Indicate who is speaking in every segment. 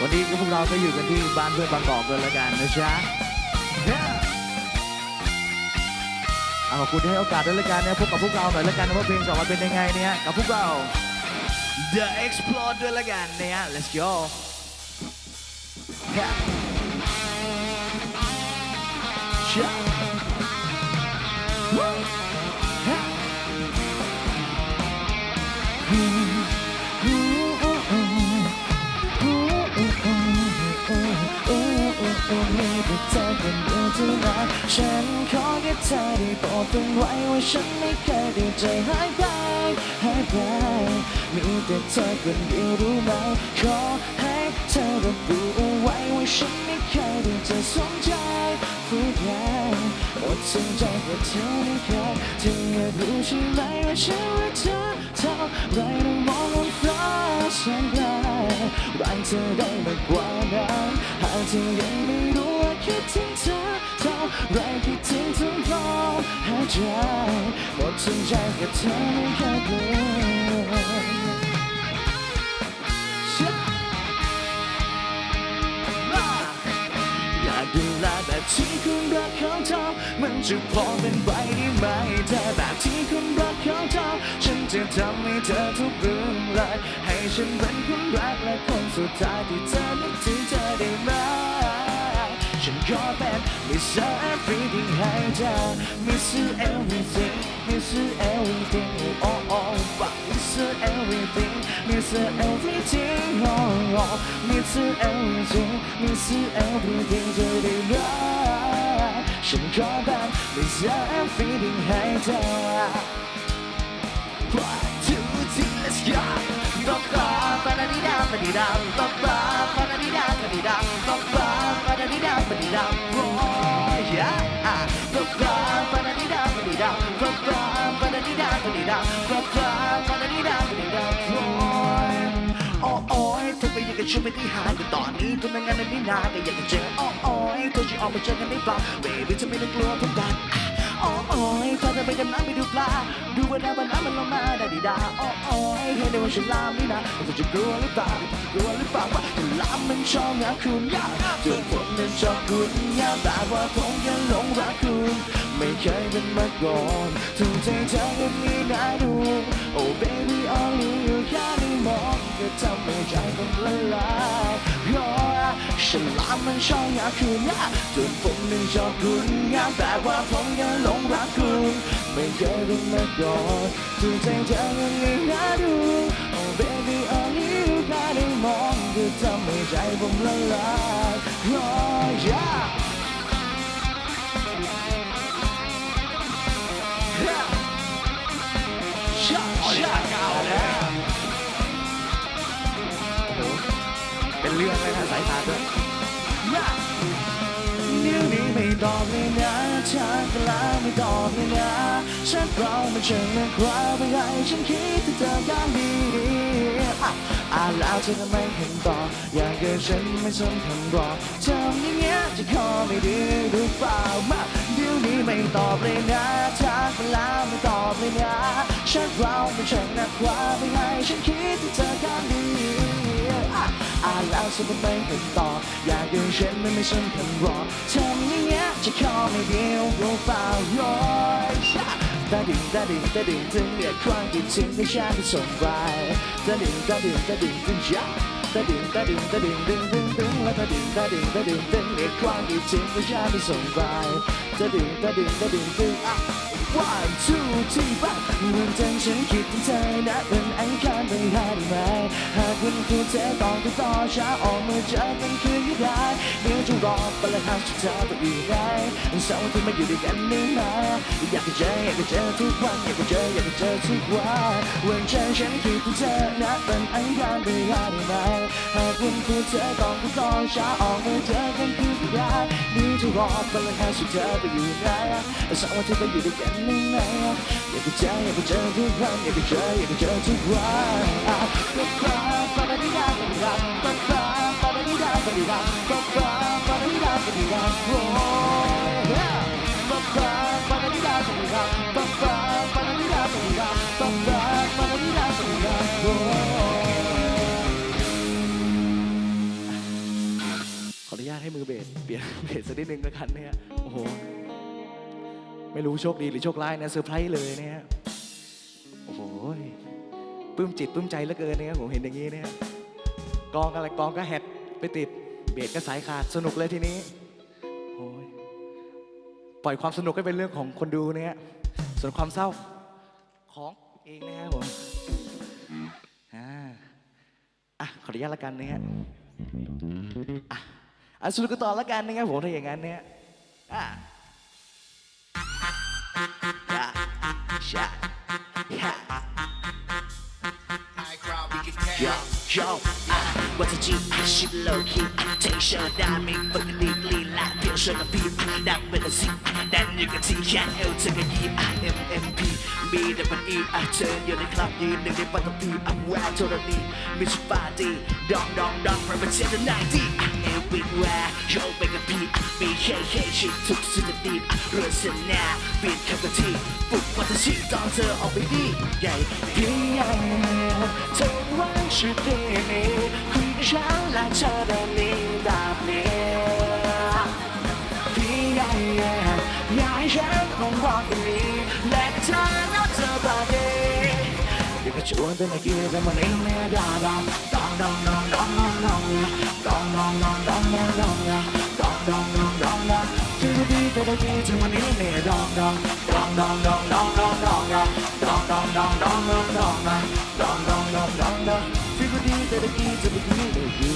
Speaker 1: วันนี้พวกเราก็อยู่กันที่บ้านเพื่อนบางกอกกันแล้วกันนะจ๊ะเอาขอบคุณที่ให้โอกาสด้วยละกันนะพบกับพวกเราหน่อยละกันนะว่าเพลงจะออกมาเป็นยังไงเนี่ยกับพวกเรา The Explode ด้วยละกันเนี่ย let's go Yeah. Yeah. Yeah.
Speaker 2: ฉันขอแค่เธอได้โปรดฟังไว้ว่าฉันไม่เคยได้ใจหายไปหายไปมีแต่เธอคนเดียวรู้ไหมขอให้เธอรับรู้เอาไว้ว่าฉันไม่เคยได้จะสนใจผู้ใดหมดสนใจกับเธอไม่เคยเธออยากรู้ใช่ไหมว่าฉันรักเธอเท่าไรต้องมองบนฟ้าแสนไกลรักเธอได้มากกว่านั้น หากเธอยังไม่รู้ว่าคิดถึงเธอเท่าไรคิดถึงทุกลมหายใจหมดสนใจกับเธอไม่เคยเปลี่ยน เขาทำมันจะพอเป็นไปได้ไหมเธอแบบที่คุณรักเขาทำฉันจะทำให้เธอทุกเรื่องเลยให้ฉันเป็นคนรักและคนสุดท้ายที่เธอนึกถึงเธอได้ไหมฉันขอเป็น Mr. Everything ให้เธอ Mr. Everything Mr. Everything oh oh but Mr. Everything Mr. Everything oh oh Mr. Everything Mr. Everything จะได้รัก ฉันขอแบบไม่เสียอมฟีดิ้งให้เธอ One two three let's go
Speaker 1: ตบตาปานาดิดาปานิดาตบตาปานาดิดาปานิดาตบตาปานาดิดาปานิดา Oh yeah ตบตาปานาดิดาปานิดาตบตาปานาดิดาปานิดาตบตาปานาดิดาปานิดา Oh อ้โอ้ยเธอไปยังกับฉันไม่ได้หายแต่ตอนนี้ทำงานในไม่นานก็อยากจะเจออ้โอ้ยเธอจะออกมาเจอกันได้เปล่า baby จะไม่ต้องกลัวพวกกันอ้โอ้ยพาเธอไปดำน้ำไปดูปลาดูว่าดาวบนน้ำมันลงมาได้ดีดาอ้โอ้ยเห็นได้ว่าฉันลามนี่นะเธอจะกลัวหรือเปล่าเธอจะกลัวหรือเปล่าว่าฉันลามมันชอบงาคุณยากจนผมนั้นชอบคุณยากแต่ว่าผมยังหลงรักคุณไม่เคยเป็นมาก่อนถูกใจเธอยังมีน่าดู Oh baby only ให้ใจผมละลายโอ้ฉันลามมันชอบงาคุณยากจนผมนั้นชอบคุณยากแต่ว่าผมยังหลงรักคุณไม่เคยรู้มาก่อนถูกใจเธอยังมีน่าดู Oh baby only you แค่ได้มองก็ทำให้ใจผมละลายโอ้ yeah เรื่องเลยนะสายตาด้วยนิ้วนี้ไม่ตอบเลยนะชักลาไม่ตอบเลยนะฉันเราไม่เชิงเรื่องความไปให้ฉันคิดถึงเธอกันดีอะอ่านแล้วเธอทำไมเห็นตออยากเกิดฉันไม่สนคำบอกทำอย่างเงี้ยจะขอไม่ดีหรือเปล่ามาเดี๋ยวนี้ไม่ตอบเลยนะทักไปแล้วไม่ตอบเลยนะฉันเราไม่เชิงนักความไปให้ฉันคิดถึงเธอกันดี อ่านแล้วฉันทำไมเห็นตอบอยากเกิดฉันไม่สนคำบอกทำอย่างเงี้ยจะขอไม่ดีหรือเปล่าโย้ยตาดิ่งตาดิ่งตาดิ่งถึงเนี่ยครั้งที่ทิ้งให้ฉันไปส่งไปตาดิ่งตาดิ่งตาดิ่งถึงจ้าตาดิ่งตาดิ่งตาดิ่งดึงดึงดึงแล้วตาดิ่งตาดิ่งตาดิ่งถึงเนี่ยครั้งที่ทิ้งให้ฉันไปส่งไป ตาดิ่งตาดิ่งตาดิ่งดึงอะ one two three four วันจันทร์ฉันคิดถึงเธอนะวันอังคารไปหาได้ไหมหากวันพุธเธอต้องติดต่อช้าออกมาเจอกันคืนก็ได้เดี๋ยวจะรอไปแล้วหาสุดเธอไปอยู่ไหนเสาร์อาที่มาอยู่ด้วยกันได้ไหมอยากจะเจออยากจะเจอทุกวันอยากจะเจออยากจะเจอทุกวันวันจันทร์ฉันคิดถึงเธอนะวันอังคารไปหาได้ไหมหากวันพุธเธอต้องติดต่อช้าออกมาเจอกันคืนก็ได้เดี๋ยวจะรอไปแล้วหาสุดเธอไปจะอยู่ยังไงสองวันที่เรอยู่ด้วยกันยังไงอยากไปเจออยากไปเจอทุกวันอยากไปเจออยากไปเจอทุกวันก็ฟ้าฟ้าไม่ได้ก็ไม่ได้ก็ฟ้าฟ้าไม่ได้ก็ไม่ได้ก็ฟ้าฟ้าไม่ได้ก็ไม่ได้โอ้ยก็ฟ้าฟ้าไม่ได้ก็ไม่ได้ก็ฟ้าฟ้าไม่ได้ก็ไม่ได้ก็ฟ้าฟ้าไม่ได้ก็ไม่ได้โอ้ขออนุญาตให้มือเบสเปลี่ยนเบสสักนิดนึงแล้วกันเนี่ย ไม่รู้โชคดีหรือโชคร้ายนะเซอร์ไพรส์เลยเนี่ยโอ้โหปลื้มจิตปลื้มใจเหลือเกินเนี่ยผมเห็นอย่างนี้เนี่ยกองอะไรกองก็แฮดไปติดเบสก็สายขาดสนุกเลยทีนี้โอ้ยปล่อยความสนุกให้เป็นเรื่องของคนดูเนี่ยส่วนความเศร้าของเองนะครับผมอ่าอะขออนุญาตละกันเนี่ยอะอะสนุกกันต่อละกันนะครับผมถ้าอย่างนั้นเนี่ยอะ yeah, yeah,
Speaker 3: yeah.
Speaker 1: Yo, yo. What's a G? Shoot low key. Take shot down me. Put the deep lead. Like, feel sure to be that with a Z. That nigga T. Can't help to get E. I am MP. Me, the E. I turn you the club. You nigga, but the P. I'm wild to the beat. Miss Fadi. don't don't a 10 to 90. Everywhere. Yo, make a beat. Me, hey, hey. She took to the deep. Listen now. Be a cup of tea. Boop, what the shit Don't turn on me. Yeah. Yeah. Turn right, she did. ใหญ่เธอว่าชื่อเพลงนี้คุยกับฉันและเธอได้มีแบบนี้พี่ใหญ่อยากให้ฉันคงบอกอย่นี้และเธอแล้วเธอแบบนี้อยากจะชวนเธอมากินแต่มันเองไม่ได้ดองดองดองดองดองดองดองดองดองดองดองดองดองดองดองดองดองดองที่ดีแต่ได้ดีที่มันเองไม่ดองดองดองดองดองดองดองดองดองดองดองดองดองดองดองดองดองดอง ดองที่ดีแต่ได้ดีที่มันเองไม่ดี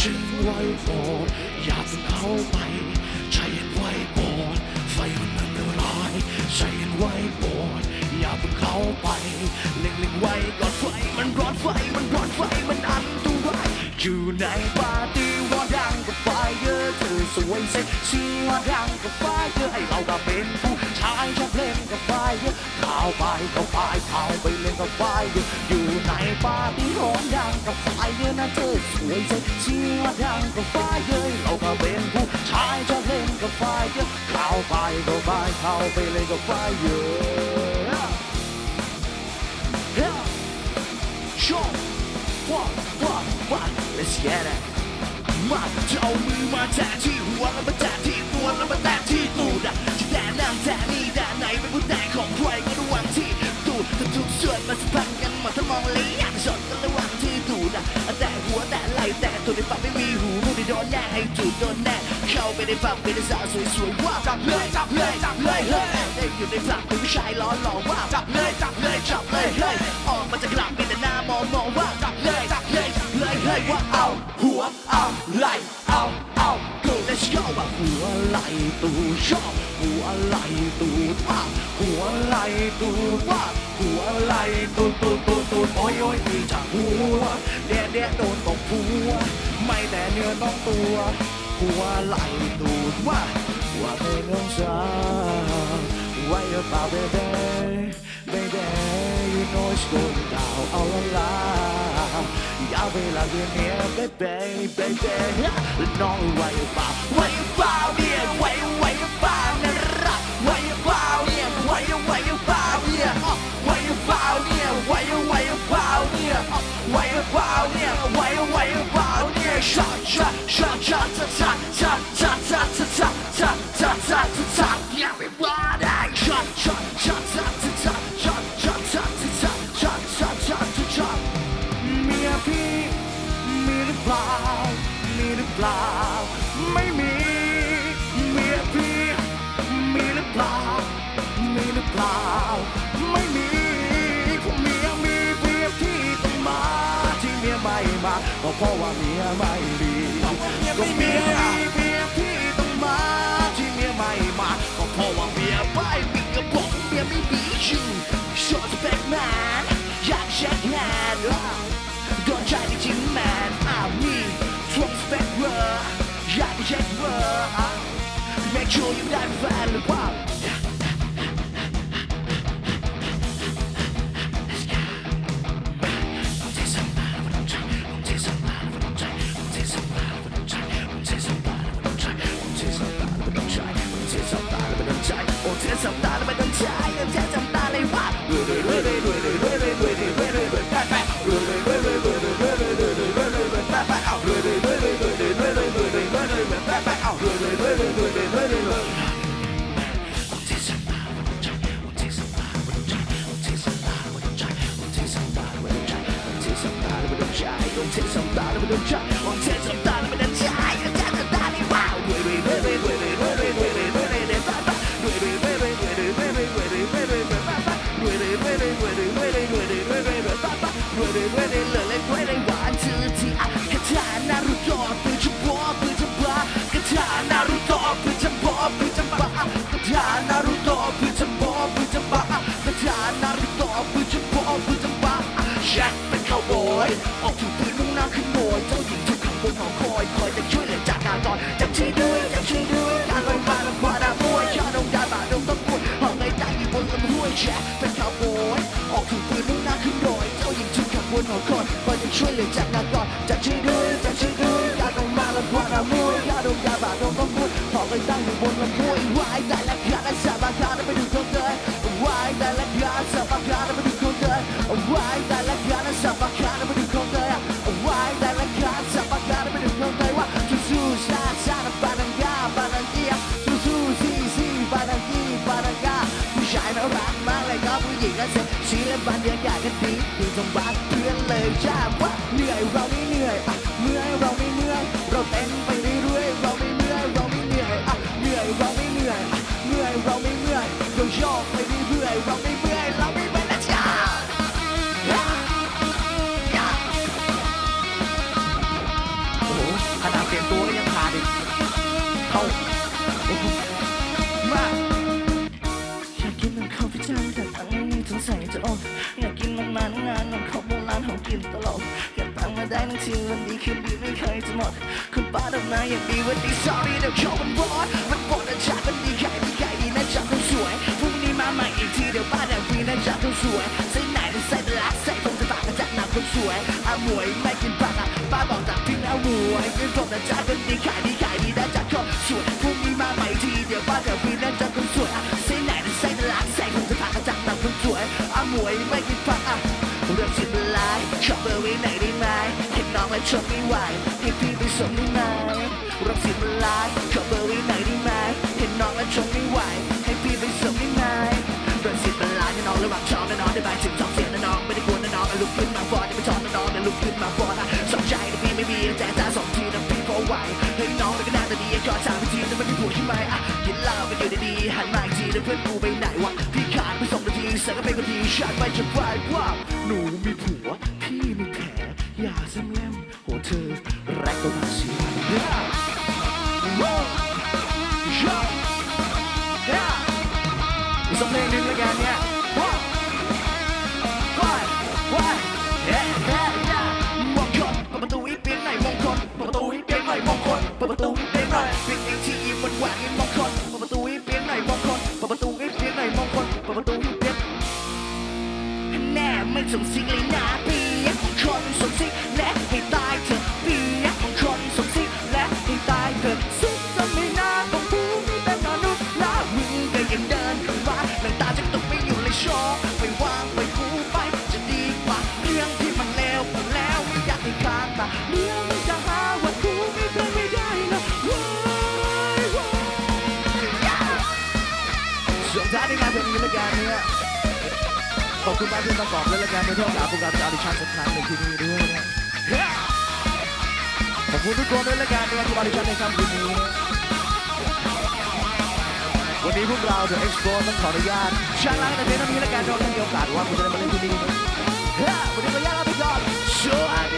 Speaker 1: ฉันไว้โปรดอยาเพิ่งเข้าไปใจเย็นไว้โปรดไฟมันมันละลายใจเย็นไว้โปรดอย่าเพิ่งเข้าไปเล็งเล็งไว้ก่อนไฟมันร้อนไฟมันร้อนไฟมันอันตรายอยู่ในปาร์ตี้ว่าดังกับไฟเยอะเธอสวยเซ็กซี่ว่าดังกับไฟเยอะให้เราก็เป็นผู้ชายชอบเล่นกับไฟเยอะเข้าไปเข้าไปเข้าไปเล่นกับไฟเยอะอยู่ใน ปาร์ตี้ร้อนดังกับไฟเยอะนะเธอสวยเซ็กซี่ว่าดังกับไฟเยอะเราก็เป็นผู้ชายชอบเล่นกับไฟเยอะเข้าไปเข้าไปเข้าไปเล่นกับไฟเยอะ Yeah. Show. One, one, one. Let's get it. มาจะเอามือมาแตะที่หัวแล้วมาแตะที่ตัวแล้วมาแตะที่ตูดอะจะแตะนั่งแตะนี่แตะไหนเป็นผู้แต่ของใครก็ระวังที่ตูดถ้าทุกส่วนมาสัมพันธ์กันหมดถ้ามองเลย ไหลแต่ตัวในฝันไม่มีหูผู้ที่โดนแน่ให้จูบโดนแน่เข้าไปในฝันเป็นสาวสวยๆว่าจับเลยจับเลยจับเลยเฮ้ยได้อยู่ในฝันเป็นผู้ชายล้อหล่อว่าจับเลยจับเลยจับเลยเฮ้ยออกมาจากหลังเป็นแต่หน้ามองมองว่าจับเลยจับเลยจับเลยเฮ้ยว่าเอาหัวเอาไหลเอา เอา go let's go ว่าหัวไหลตูชอบ หัวไหลตูว่าหัวไหลตูว่าหัวไหลตูตูตูตูโอ้ยโอ้ยมีจากหัวเดะเดะโดนตบหัว ไม่แต่เนื้อต้องตัว หัวไหลตูว่าว่าไม่เรื่องจาไว้เปล่าเวลาเรียนเนี่ noite total ao lá. E a vela de minha bebê, bebê, não vai para ปล่า มีหรือเปล่า ไม่มีเมียพี่มีหรือเปล่า มีหรือเปล่า ไม่มีผมเมียมีเมียพี่ต้องมาที่เมียไม่มาก็เพราะว่าเมียไม่ดีก็เมียมีเมียพี่ต้องมาที่เมียไม่มาก็เพราะว่าเมียไม่มีก็บอกเมียไม่มีอยู่ short back man อยากเช็คงานโด 个宅的精明，奥秘，Trump Make sure you never fall apart。 ช่วยด้วยการลอยมาลำบากดามวยชาดงดาบาดงต้องพูดห้องในใจอยู่บนลำห้วยแจ็คเป็นคาวบอยออกถือปืนมุ่งหน้าขึ้นโบยเจ้าหญิงทุกขับวนหอคอยคอยจะช่วยเหลือจากการตอนจับช่วยด้วยจับช่วยด้วยการลอยมาลำบากดามวยชาดงดาบาดงต้องพูดห้องในใจอยู่บนลำห้วยวายแต่ละการและ บันเดียอยากกันดีดูตรงบ้านเพื่อนเลยจ้าว่าเหนื่อยเราไม่เหนื่อยอะเมื่อยเราไม่เมื่อยเราเต้นไปเรื่อยๆเราไม่เมื่อยเราไม่เหนื่อยอะเหนื่อยเราไม่เหนื่อยอะเมื่อยเราไม่เมื่อยเราโยกไปเรื่อบ หมด คุณป้าดอกไม้อย่างดีวันดี sorry เดี๋ยวโชว์มันบอสมันบอสนะจ๊ะมันดีใครดีใครดีนะจ๊ะคนสวยพรุ่งนี้มาใหม่อีกทีเดี๋ยวป้าแดงฟรีนะจ๊ะคนสวยใส่ไหนใส่ตลักใส่ตรงจะปากกระจัดหนักคนสวยอาหมวยไม่กินปากอะป้าบอกจากพี่นะหมวยเงินผมนะจ๊ะคนดีขายดีขายดีนะจ๊ะคนสวยพรุ่งนี้มาใหม่ทีเดี๋ยวป้าแดงฟรีนะจ๊ะคนสวยอะใส่ไหนใส่ตลักใส่ตรงจะปากกระจัดหนักคนสวยอาหมวยไม่กินปากอะเรื่องสิบลายชอบเบอร์ไว้ไหนได้ไหม น้องแล้วชมไม่ไหวให้พี่ไปส่งได้ไหมรื่องสิบลายชอเบอร์ไว้ไหนได้ไหมเห็นน้องแล้วชมไม่ไหวให้พี่ไปส่งได้ไหมรื่องสิบลายให้น้องระหว่างชอบนะน้องได้บายถึงสองเสียงนะน้องไม่ได้กลัวนะน้องอะลุกขึ้นมาฟอนอย่าไปชอนนะน้องแต่ลุกขึ้นมาฟอนสองใจนะพี่ไม่มีแต่จ้าสองทีนะพี่พอไหวเฮ้ยน้องมันก็น่าจะดีขอถามพี่ทีนะมันมีผัวใช่ไหมอะกินเหล้ากันอยู่ดีๆหันมาอีกทีแล้วเพื่อนกูไปไหนวะพี่ขาดไปสองนาทีเสร็จก็เป็นคนทีฉันไม่จะไหวว่าหนูมี สักเพลงหนึ่งแล้วกันเนี่ยมองคนเปิดประตูอีกเพียงหนมองคนเปิดประตูอีกเพียงหนมองคนเปิดประตูอีกเพียงหนเพียงอีกที่ยิ้มหวานๆมองคนเปิดประตูอีกเพียงหนมองคนเปิดประตูอีกเพียงหนมองคนเปิดประตูอีกเพียงแน่ไม่สมสิงเลยนะพี่ของคนสมสิงและให้ตายเถอ ขอบคุณมากที่มาบอกและรายการในเรื่องราวพวกเราจะออดิชั่นสักครั้งหนึ่งที่นี่ด้วยนะขอบคุณทุกคนด้วยรายการในวันที่ออดิชั่นในค่ำคืนนี้ วันนี้พวกเรา The Expo ต้องขออนุญาตช่างล้างแต่เพียงเท่านี้รายการเราได้มีโอกาสว่างคุณจะได้มาเล่นที่นี่นะวันนี้